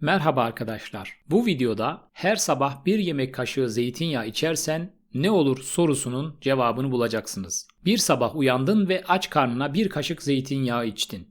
Merhaba arkadaşlar. Bu videoda her sabah bir yemek kaşığı zeytinyağı içersen ne olur sorusunun cevabını bulacaksınız. Bir sabah uyandın ve aç karnına bir kaşık zeytinyağı içtin.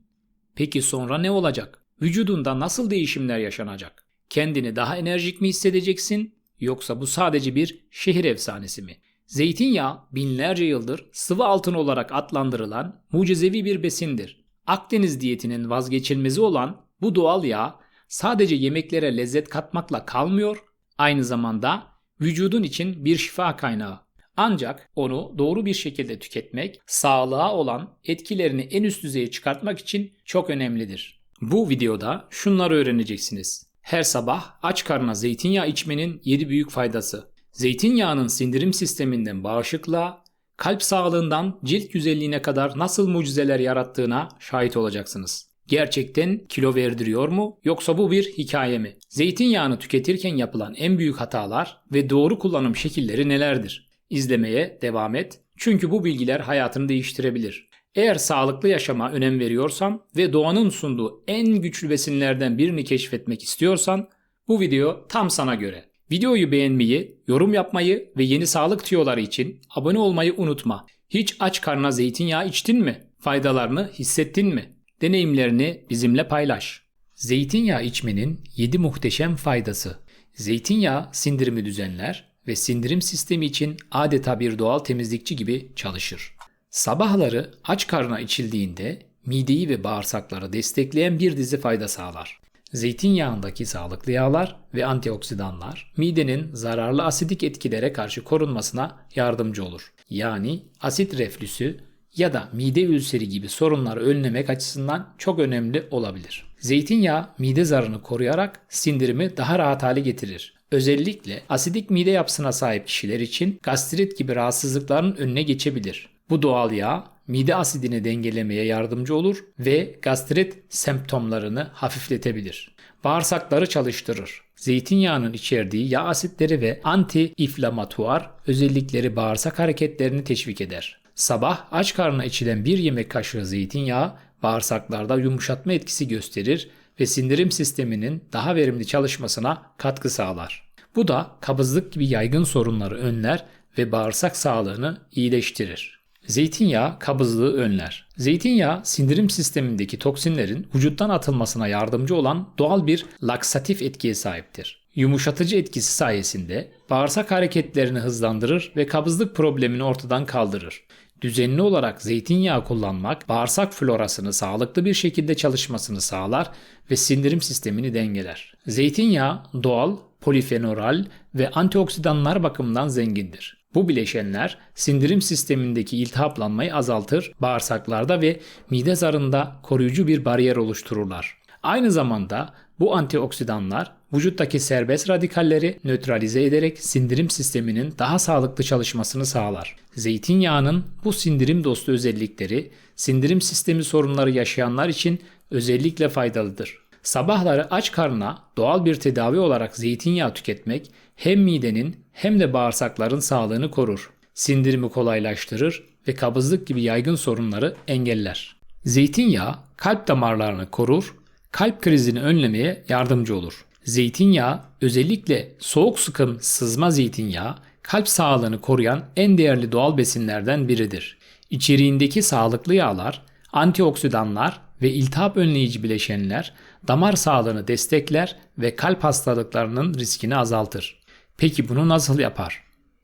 Peki sonra ne olacak? Vücudunda nasıl değişimler yaşanacak? Kendini daha enerjik mi hissedeceksin yoksa bu sadece bir şehir efsanesi mi? Zeytinyağı binlerce yıldır sıvı altın olarak adlandırılan mucizevi bir besindir. Akdeniz diyetinin vazgeçilmezi olan bu doğal yağ sadece yemeklere lezzet katmakla kalmıyor, aynı zamanda vücudun için bir şifa kaynağı. Ancak onu doğru bir şekilde tüketmek, sağlığa olan etkilerini en üst düzeye çıkartmak için çok önemlidir. Bu videoda şunları öğreneceksiniz. Her sabah aç karnına zeytinyağı içmenin 7 büyük faydası. Zeytinyağının sindirim sisteminden bağışıklığa, kalp sağlığından cilt güzelliğine kadar nasıl mucizeler yarattığına şahit olacaksınız. Gerçekten kilo verdiriyor mu yoksa bu bir hikaye mi? Zeytinyağını tüketirken yapılan en büyük hatalar ve doğru kullanım şekilleri nelerdir? İzlemeye devam et. Çünkü bu bilgiler hayatını değiştirebilir. Eğer sağlıklı yaşama önem veriyorsan ve doğanın sunduğu en güçlü besinlerden birini keşfetmek istiyorsan bu video tam sana göre. Videoyu beğenmeyi, yorum yapmayı ve yeni sağlık tüyoları için abone olmayı unutma. Hiç aç karnına zeytinyağı içtin mi? Faydalarını hissettin mi? Deneyimlerini bizimle paylaş. Zeytinyağı içmenin 7 muhteşem faydası. Zeytinyağı sindirimi düzenler ve sindirim sistemi için adeta bir doğal temizlikçi gibi çalışır. Sabahları aç karnına içildiğinde mideyi ve bağırsakları destekleyen bir dizi fayda sağlar. Zeytinyağındaki sağlıklı yağlar ve antioksidanlar midenin zararlı asidik etkilere karşı korunmasına yardımcı olur. Yani asit reflüsü ya da mide ülseri gibi sorunları önlemek açısından çok önemli olabilir. Zeytinyağı mide zarını koruyarak sindirimi daha rahat hale getirir. Özellikle asidik mide yapısına sahip kişiler için gastrit gibi rahatsızlıkların önüne geçebilir. Bu doğal yağ mide asidini dengelemeye yardımcı olur ve gastrit semptomlarını hafifletebilir. Bağırsakları çalıştırır. Zeytinyağının içerdiği yağ asitleri ve anti-inflamatuar özellikleri bağırsak hareketlerini teşvik eder. Sabah aç karnına içilen bir yemek kaşığı zeytinyağı bağırsaklarda yumuşatma etkisi gösterir ve sindirim sisteminin daha verimli çalışmasına katkı sağlar. Bu da kabızlık gibi yaygın sorunları önler ve bağırsak sağlığını iyileştirir. Zeytinyağı kabızlığı önler. Zeytinyağı sindirim sistemindeki toksinlerin vücuttan atılmasına yardımcı olan doğal bir laksatif etkiye sahiptir. Yumuşatıcı etkisi sayesinde bağırsak hareketlerini hızlandırır ve kabızlık problemini ortadan kaldırır. Düzenli olarak zeytinyağı kullanmak bağırsak florasını sağlıklı bir şekilde çalışmasını sağlar ve sindirim sistemini dengeler. Zeytinyağı doğal, polifenoral ve antioksidanlar bakımından zengindir. Bu bileşenler sindirim sistemindeki iltihaplanmayı azaltır, bağırsaklarda ve mide zarında koruyucu bir bariyer oluştururlar. Aynı zamanda bu antioksidanlar vücuttaki serbest radikalleri nötralize ederek sindirim sisteminin daha sağlıklı çalışmasını sağlar. Zeytinyağının bu sindirim dostu özellikleri sindirim sistemi sorunları yaşayanlar için özellikle faydalıdır. Sabahları aç karnına doğal bir tedavi olarak zeytinyağı tüketmek hem midenin hem de bağırsakların sağlığını korur. Sindirimi kolaylaştırır ve kabızlık gibi yaygın sorunları engeller. Zeytinyağı kalp damarlarını korur, kalp krizini önlemeye yardımcı olur. Zeytinyağı özellikle soğuk sıkım sızma zeytinyağı kalp sağlığını koruyan en değerli doğal besinlerden biridir. İçeriğindeki sağlıklı yağlar, antioksidanlar ve iltihap önleyici bileşenler damar sağlığını destekler ve kalp hastalıklarının riskini azaltır. Peki bunu nasıl yapar?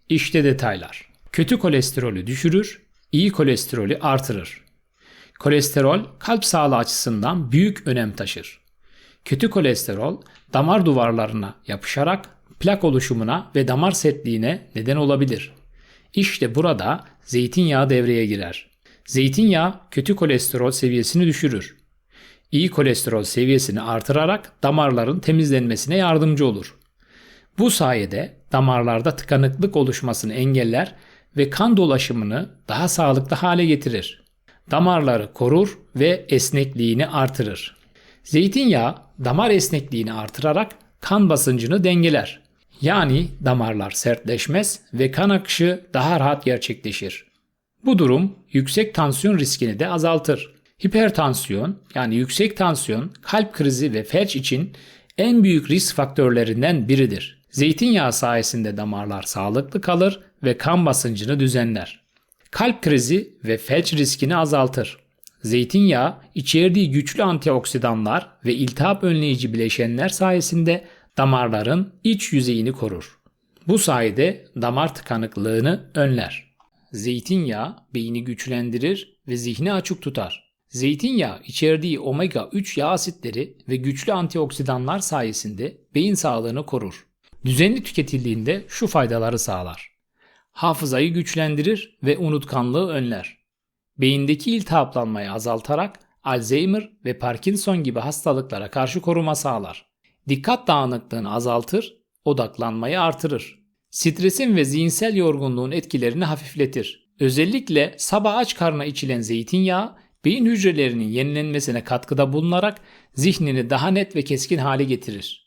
İşte detaylar. Kötü kolesterolü düşürür, iyi kolesterolü artırır. Kolesterol kalp sağlığı açısından büyük önem taşır. Kötü kolesterol damar duvarlarına yapışarak plak oluşumuna ve damar sertliğine neden olabilir. İşte burada zeytinyağı devreye girer. Zeytinyağı kötü kolesterol seviyesini düşürür. İyi kolesterol seviyesini artırarak damarların temizlenmesine yardımcı olur. Bu sayede damarlarda tıkanıklık oluşmasını engeller ve kan dolaşımını daha sağlıklı hale getirir. Damarları korur ve esnekliğini artırır. Zeytinyağı damar esnekliğini artırarak kan basıncını dengeler. Yani damarlar sertleşmez ve kan akışı daha rahat gerçekleşir. Bu durum yüksek tansiyon riskini de azaltır. Hipertansiyon yani yüksek tansiyon kalp krizi ve felç için en büyük risk faktörlerinden biridir. Zeytinyağı sayesinde damarlar sağlıklı kalır ve kan basıncını düzenler. Kalp krizi ve felç riskini azaltır. Zeytinyağı içerdiği güçlü antioksidanlar ve iltihap önleyici bileşenler sayesinde damarların iç yüzeyini korur. Bu sayede damar tıkanıklığını önler. Zeytinyağı beyni güçlendirir ve zihni açık tutar. Zeytinyağı içerdiği omega 3 yağ asitleri ve güçlü antioksidanlar sayesinde beyin sağlığını korur. Düzenli tüketildiğinde şu faydaları sağlar. Hafızayı güçlendirir ve unutkanlığı önler. Beyindeki iltihaplanmayı azaltarak Alzheimer ve Parkinson gibi hastalıklara karşı koruma sağlar. Dikkat dağınıklığını azaltır, odaklanmayı artırır. Stresin ve zihinsel yorgunluğun etkilerini hafifletir. Özellikle sabah aç karnına içilen zeytinyağı beyin hücrelerinin yenilenmesine katkıda bulunarak zihnini daha net ve keskin hale getirir.